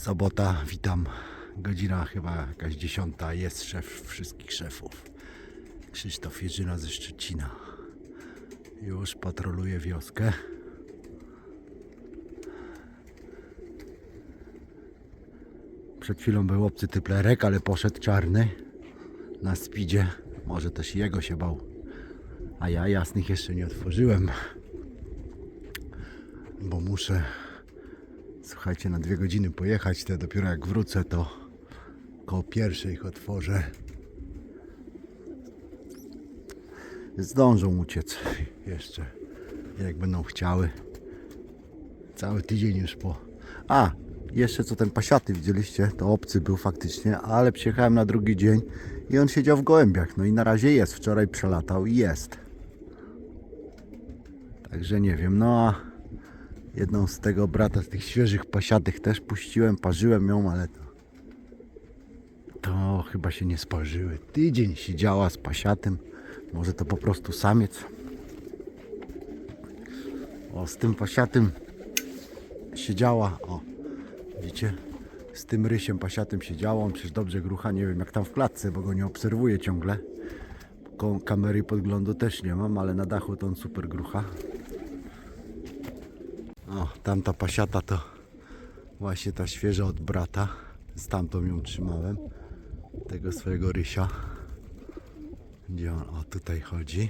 Sobota, witam. Godzina chyba jakaś dziesiąta. Jest szef wszystkich szefów. Krzysztof Jerzyna ze Szczecina. Już patroluje wioskę. Przed chwilą był obcy typlerek, ale poszedł czarny na speedzie. Może też jego się bał. A ja jasnych jeszcze nie otworzyłem. Bo muszę Słuchajcie, na dwie godziny pojechać, to dopiero jak wrócę, to koło pierwszej ich otworzę. Zdążą uciec jeszcze, jak będą chciały. Cały tydzień już po... A, jeszcze co ten pasiaty widzieliście, to obcy był faktycznie, ale przyjechałem na drugi dzień i on siedział w gołębiach. No i na razie jest, wczoraj przelatał i jest. Także nie wiem, no a jedną z tego brata, z tych świeżych pasiatych też puściłem, parzyłem ją, ale to, to chyba się nie sparzyły. Tydzień siedziała z pasiatem, może to po prostu samiec. O, z tym pasiatym siedziała, o, widzicie, z tym rysiem pasiatym siedziała, on przecież dobrze grucha, nie wiem jak tam w klatce, bo go nie obserwuję ciągle. Kamery podglądu też nie mam, ale na dachu to on super grucha. O, tamta pasiata to właśnie ta świeża od brata. Z tamtą ją trzymałem. Tego swojego rysia. Gdzie on? O, tutaj chodzi.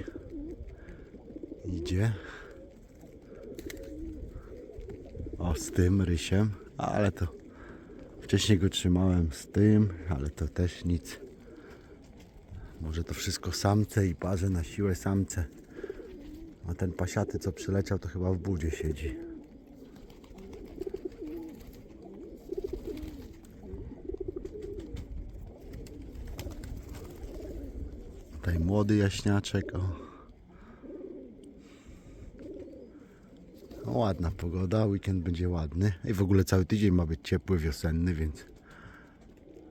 Idzie. O, z tym rysiem. Ale to wcześniej go trzymałem z tym, ale to też nic. Może to wszystko samce i parze na siłę samce. A ten pasiaty co przyleciał to chyba w budzie siedzi. Tutaj młody jaśniaczek. O. o, ładna pogoda, weekend będzie ładny. I w ogóle cały tydzień ma być ciepły, wiosenny, więc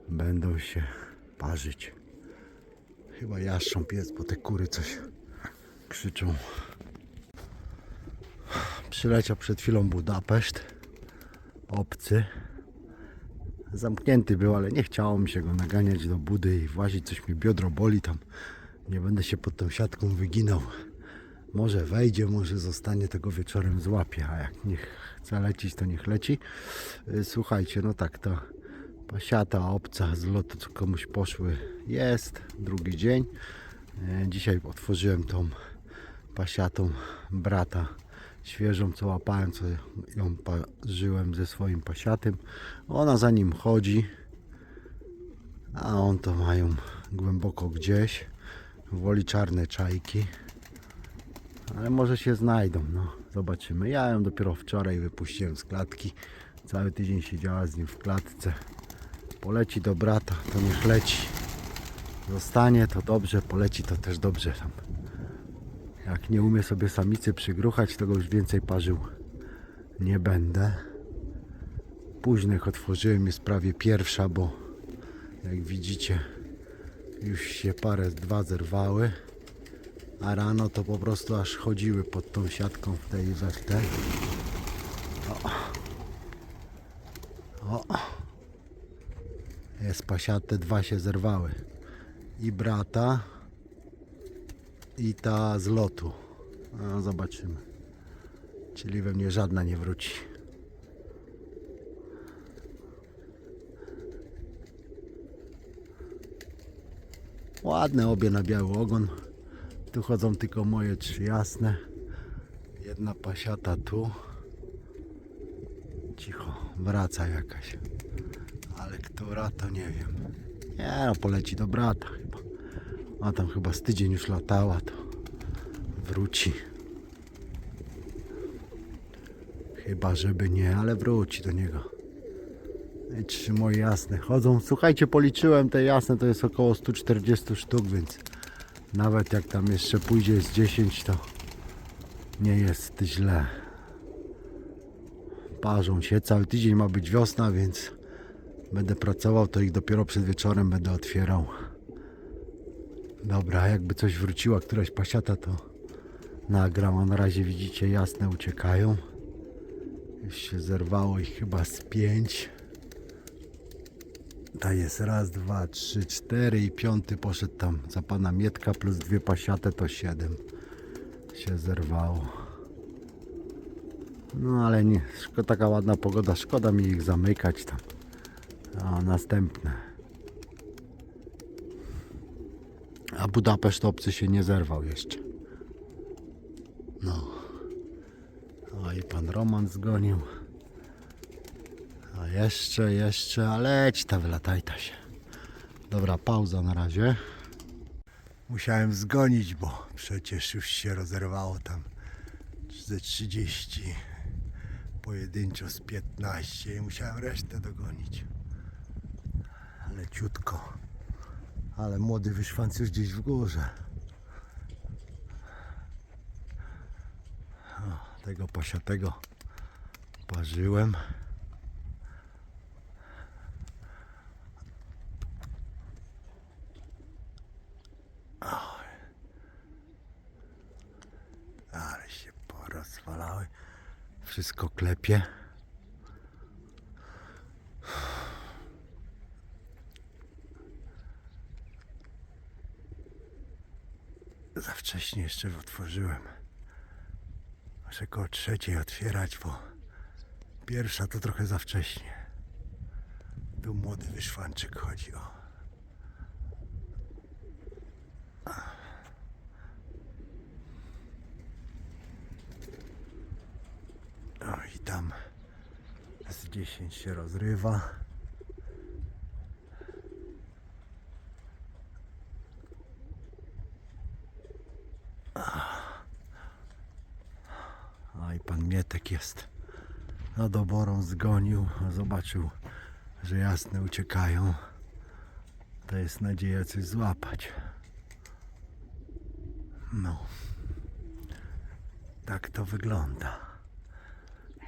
będą się parzyć. Chyba jaszczą pies, bo te kury coś krzyczą. Przyleciał przed chwilą Budapeszt. Obcy. Zamknięty był, ale nie chciało mi się go naganiać do budy i włazić, coś mi biodro boli tam. Nie będę się pod tą siatką wyginał. Może wejdzie, może zostanie tego wieczorem złapie, a jak nie chce lecieć, to niech leci. Y, Słuchajcie, no tak, ta pasiata obca z lotu, co komuś poszły, jest. Drugi dzień. Y, Dzisiaj otworzyłem tą pasiatą brata świeżą, co łapałem, co ją parzyłem ze swoim pasiatym. Ona za nim chodzi, a on to mają głęboko gdzieś. Woli czarne czajki. Ale może się znajdą, no. Zobaczymy. Ja ją dopiero wczoraj wypuściłem z klatki. Cały tydzień siedziała z nim w klatce. Poleci do brata, to niech leci. Zostanie to dobrze, poleci to też dobrze tam. Jak nie umie sobie samicy przygruchać, to go już więcej parzył nie będę. Późnych otworzyłem, jest prawie pierwsza, bo jak widzicie już się parę, dwa zerwały. A rano to po prostu aż chodziły pod tą siatką w tej we w te. O. o. Jest pasiate, dwa się zerwały. I brata, i ta z lotu. No, zobaczymy. Czyli we mnie żadna nie wróci. Ładne obie na biały ogon. Tu chodzą tylko moje trzy jasne. Jedna pasiata tu. Cicho, wraca jakaś. Ale która to nie wiem. Nie no, poleci do brata chyba. A tam chyba z tydzień już latała, to wróci. Chyba, żeby nie, ale wróci do niego. Trzy moje jasne chodzą. Słuchajcie, policzyłem te jasne, to jest około 140 sztuk, więc nawet jak tam jeszcze pójdzie z 10, to nie jest źle. Parzą się, cały tydzień ma być wiosna, więc będę pracował, to ich dopiero przed wieczorem będę otwierał. Dobra, jakby coś wróciła, któraś pasiata, to nagram. A na razie widzicie, jasne uciekają. Już się zerwało ich chyba z pięć. Tutaj jest raz, dwa, trzy, cztery i piąty poszedł tam za pana Mietka plus dwie pasiate to siedem się zerwało. No ale nie, szko- taka ładna pogoda, szkoda mi ich zamykać tam. A następne. A Budapeszt obcy się nie zerwał jeszcze. No. O i pan Roman zgonił. Jeszcze, jeszcze, a leć ta wylatajta się. Dobra, pauza na razie. Musiałem zgonić, bo przecież już się rozerwało tam ze 30 pojedynczo z 15 i musiałem resztę dogonić. Leciutko. Ale młody wyszwanc już gdzieś w górze. O, tego pasiatego parzyłem. Ale się porozwalały. Wszystko klepie. Za wcześnie jeszcze otworzyłem. Muszę koło trzeciej otwierać, bo pierwsza to trochę za wcześnie. Tu młody wyszwanczyk chodzi. O i tam z 10 się rozrywa. A i pan Mietek jest. Nad oborą zgonił, zobaczył, że jasne uciekają. To jest nadzieja coś złapać. No. Tak to wygląda.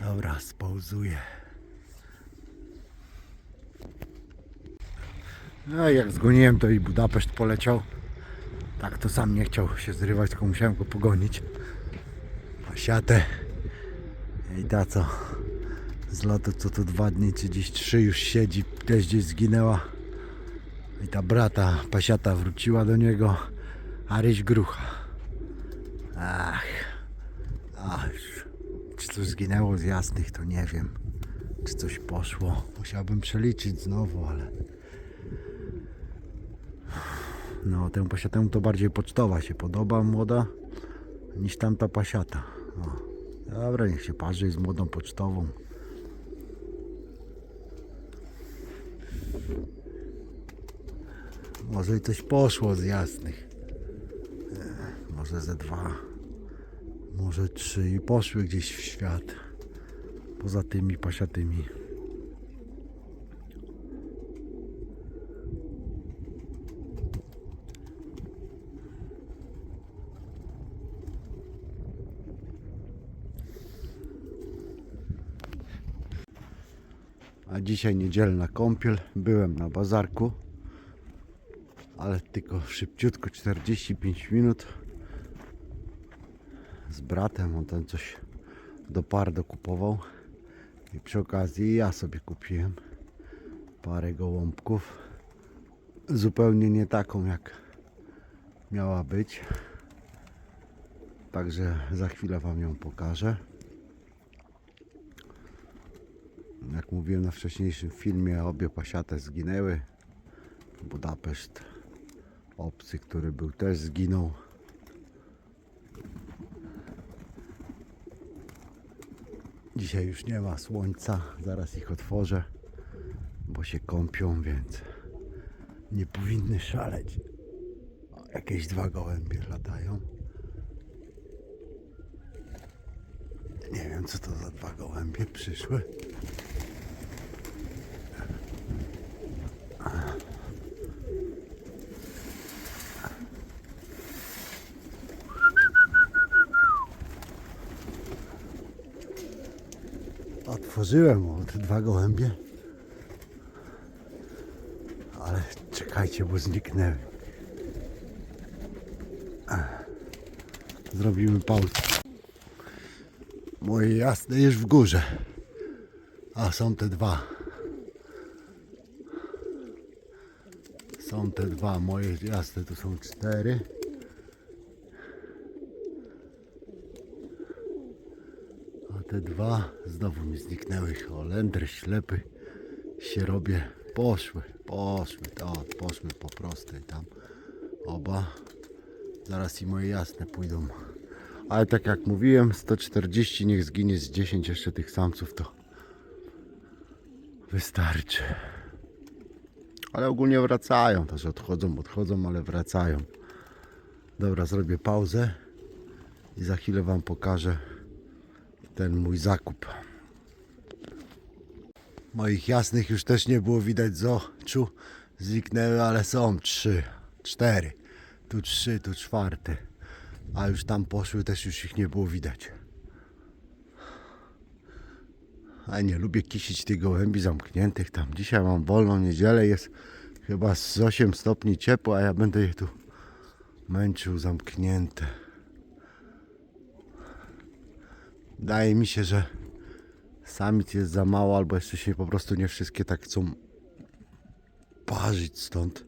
Dobra, spauzuję. No i jak zgoniłem, to i Budapeszt poleciał. Tak to sam nie chciał się zrywać, tylko musiałem go pogonić. Pasiatę. I ta co z lotu co tu dwa dni czy trzy już siedzi, też gdzieś zginęła. I ta brata pasiata wróciła do niego, a ryś grucha. Ach, ach, czy coś zginęło z jasnych, to nie wiem. Czy coś poszło. Musiałbym przeliczyć znowu, ale. No, tę pasiatę to bardziej pocztowa się podoba, młoda, niż tamta pasiata. O. Dobra, niech się parzy z młodą pocztową. Może i coś poszło z jasnych. E, Może ze dwa, może trzy i poszły gdzieś w świat. Poza tymi pasiatymi. A dzisiaj niedzielna kąpiel. Byłem na bazarku, ale tylko szybciutko 45 minut. Z bratem, on tam coś do par dokupował. I przy okazji ja sobie kupiłem parę gołąbków. Zupełnie nie taką jak miała być. Także za chwilę Wam ją pokażę. Jak mówiłem na wcześniejszym filmie, obie pasiate zginęły. Budapeszt obcy, który był też zginął. Dzisiaj już nie ma słońca, zaraz ich otworzę, bo się kąpią, więc nie powinny szaleć. O, jakieś dwa gołębie latają. Nie wiem co to za dwa gołębie przyszły. Otworzyłem o te dwa gołębie. Ale czekajcie, bo zniknęły. Zrobimy pauzę. Moje jasne już w górze. A są te dwa. Są te dwa moje jasne, tu są cztery. Te dwa znowu mi zniknęły. Holender ślepy się robię. Poszły, poszły, to, poszły po prostej tam. Oba. Zaraz i moje jasne pójdą. Ale tak jak mówiłem, 140 niech zginie z 10 jeszcze tych samców to wystarczy. Ale ogólnie wracają, też odchodzą, odchodzą, ale wracają. Dobra, zrobię pauzę i za chwilę Wam pokażę ten mój zakup. Moich jasnych już też nie było widać z oczu. Zniknęły, ale są trzy, cztery. Tu trzy, tu czwarte. A już tam poszły, też już ich nie było widać. A nie lubię kisić tych gołębi zamkniętych tam. Dzisiaj mam wolną niedzielę, jest chyba z 8 stopni ciepło, a ja będę je tu męczył zamknięte. Wydaje mi się, że samic jest za mało, albo jeszcze się po prostu nie wszystkie tak chcą parzyć stąd.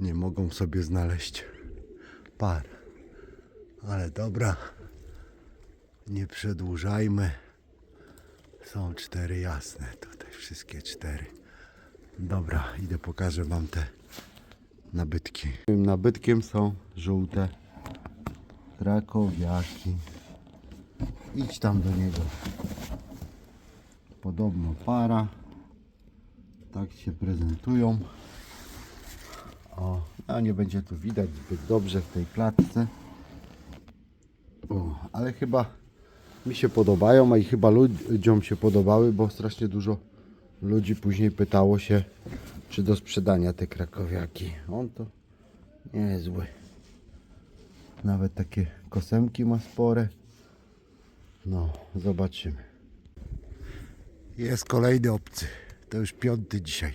Nie mogą sobie znaleźć par. Ale dobra, nie przedłużajmy. Są cztery jasne, tutaj wszystkie cztery. Dobra, idę pokażę wam te nabytki. Tym nabytkiem są żółte krakowiaki. Idź tam do niego. Podobno para. Tak się prezentują. O, a nie będzie tu widać zbyt dobrze w tej klatce. O, ale chyba mi się podobają, a i chyba ludziom się podobały, bo strasznie dużo ludzi później pytało się, czy do sprzedania te krakowiaki. On to niezły. Nawet takie kosemki ma spore. No, zobaczymy. Jest kolejny obcy. To już piąty dzisiaj.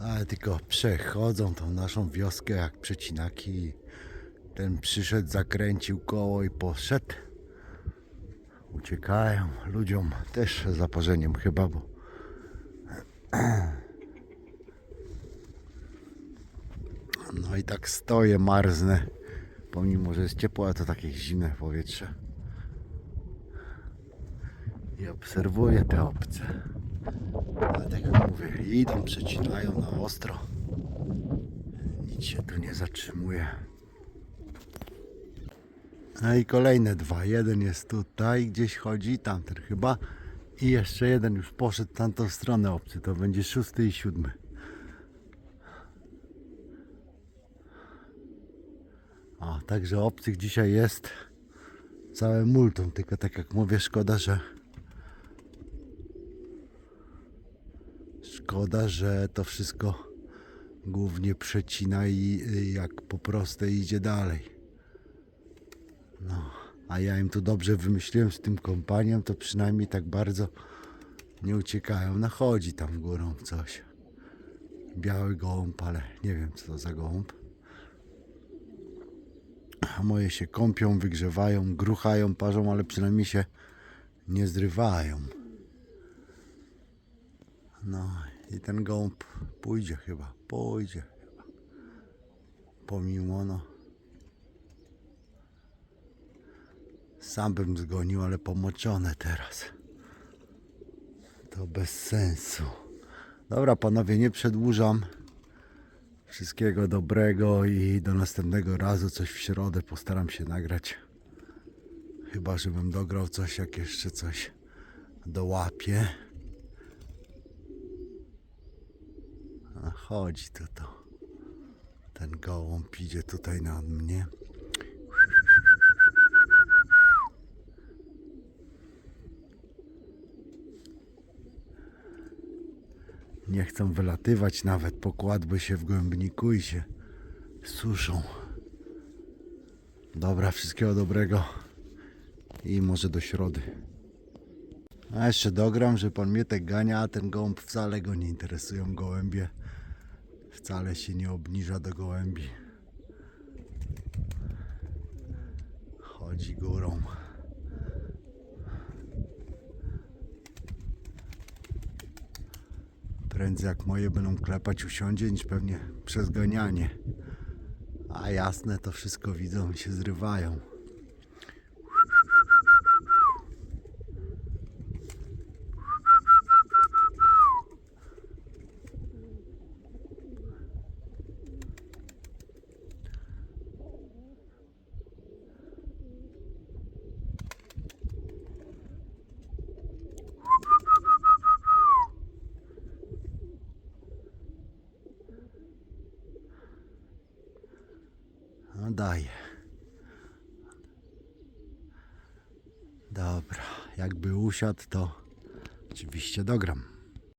Ale tylko przechodzą tą naszą wioskę jak przecinaki. Ten przyszedł, zakręcił koło i poszedł. Uciekają ludziom też zaparzeniem chyba, bo no i tak stoję, marznę. Pomimo, że jest ciepło, ale to takie zimne powietrze. I obserwuję te obce. Ale tak jak mówię, idą, przecinają na ostro. Nic się tu nie zatrzymuje. No i kolejne dwa. Jeden jest tutaj, gdzieś chodzi, tamten chyba. I jeszcze jeden już poszedł w tamtą stronę obcy. To będzie szósty i siódmy. O, także obcych dzisiaj jest całe multum. Tylko tak jak mówię, szkoda, że Szkoda, że to wszystko głównie przecina i y, jak po prostej idzie dalej. No, a ja im tu dobrze wymyśliłem z tym kompaniem, to przynajmniej tak bardzo nie uciekają. Nachodzi tam górą coś. Biały gołąb, ale nie wiem co to za gołąb. Moje się kąpią, wygrzewają, gruchają, parzą, ale przynajmniej się nie zrywają. No i ten gołąb pójdzie chyba, pójdzie chyba. Pomimo no. Sam bym zgonił, ale pomoczone teraz. To bez sensu. Dobra panowie, nie przedłużam. Wszystkiego dobrego i do następnego razu coś w środę postaram się nagrać. Chyba, żebym dograł coś, jak jeszcze coś dołapię. A chodzi tu to. Ten gołąb idzie tutaj na mnie. Nie chcą wylatywać nawet, pokładły się w głębniku i się suszą. Dobra, wszystkiego dobrego i może do środy. A jeszcze dogram, że pan Mietek gania, a ten gołąb wcale go nie interesują gołębie. Wcale się nie obniża do gołębi. Chodzi górą. Prędzej jak moje będą klepać usiądzie niż pewnie przez ganianie. A jasne, to wszystko widzą i się zrywają. No daje. Dobra, jakby usiadł, to oczywiście dogram.